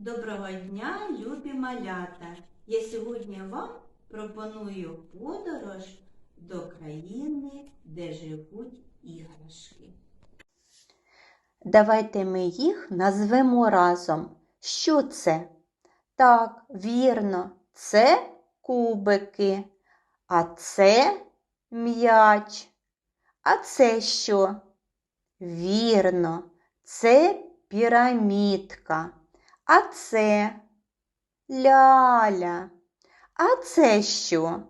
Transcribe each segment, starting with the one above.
Доброго дня, любі малята! Я сьогодні вам пропоную подорож до країни, де живуть іграшки. Давайте ми їх назвемо разом. Що це? Так, вірно, це кубики, а це м'яч. А це що? Вірно, це пірамідка. А це ляля. А це що?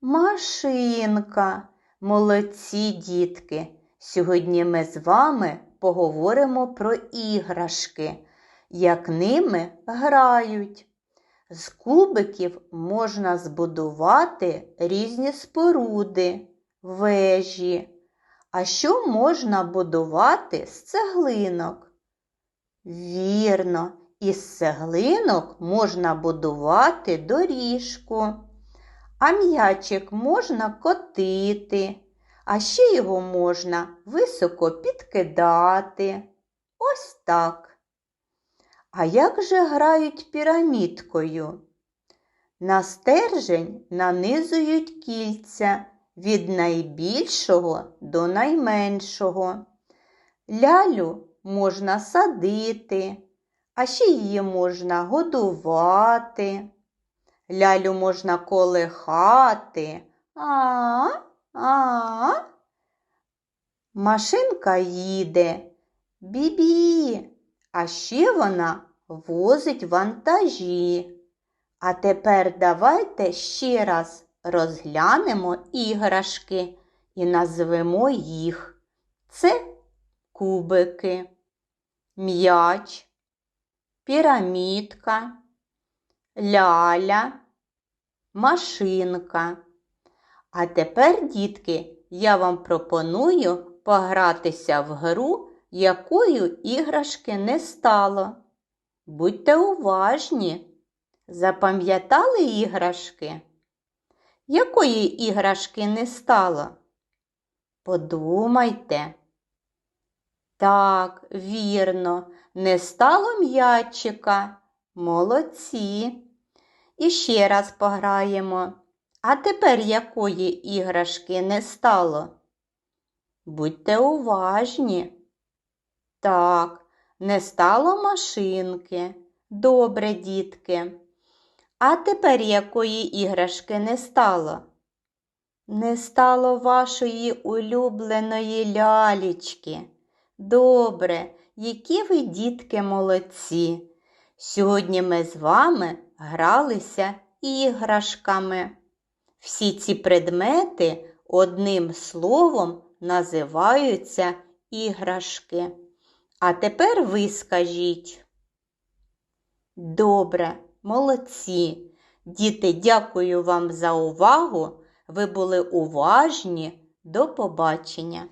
Машинка. Молодці дітки. Сьогодні ми з вами поговоримо про іграшки, як ними грають. З кубиків можна збудувати різні споруди, вежі. А що можна будувати з цеглинок? Вірно, із цеглинок можна будувати доріжку, а м'ячик можна котити, а ще його можна високо підкидати. Ось так. А як же грають пірамідкою? На стержень нанизують кільця від найбільшого до найменшого. Лялю можна садити, а ще її можна годувати. Лялю можна колихати. А, а. Машинка їде. Бібі. А ще вона возить вантажі. А тепер давайте ще раз розглянемо іграшки і назвемо їх. Це кубики, м'яч, пірамідка, ляля, машинка. А тепер, дітки, я вам пропоную погратися в гру, якою іграшки не стало. Будьте уважні. Запам'ятали іграшки? Якої іграшки не стало? Подумайте. Так, вірно, не стало м'ячика. Молодці. І ще раз пограємо. А тепер якої іграшки не стало? Будьте уважні. Так, не стало машинки. Добре, дітки. А тепер якої іграшки не стало? Не стало вашої улюбленої лялічки. Добре, які ви, дітки, молодці. Сьогодні ми з вами гралися іграшками. Всі ці предмети одним словом називаються іграшки. А тепер ви скажіть. Добре, молодці. Діти, дякую вам за увагу. Ви були уважні. До побачення.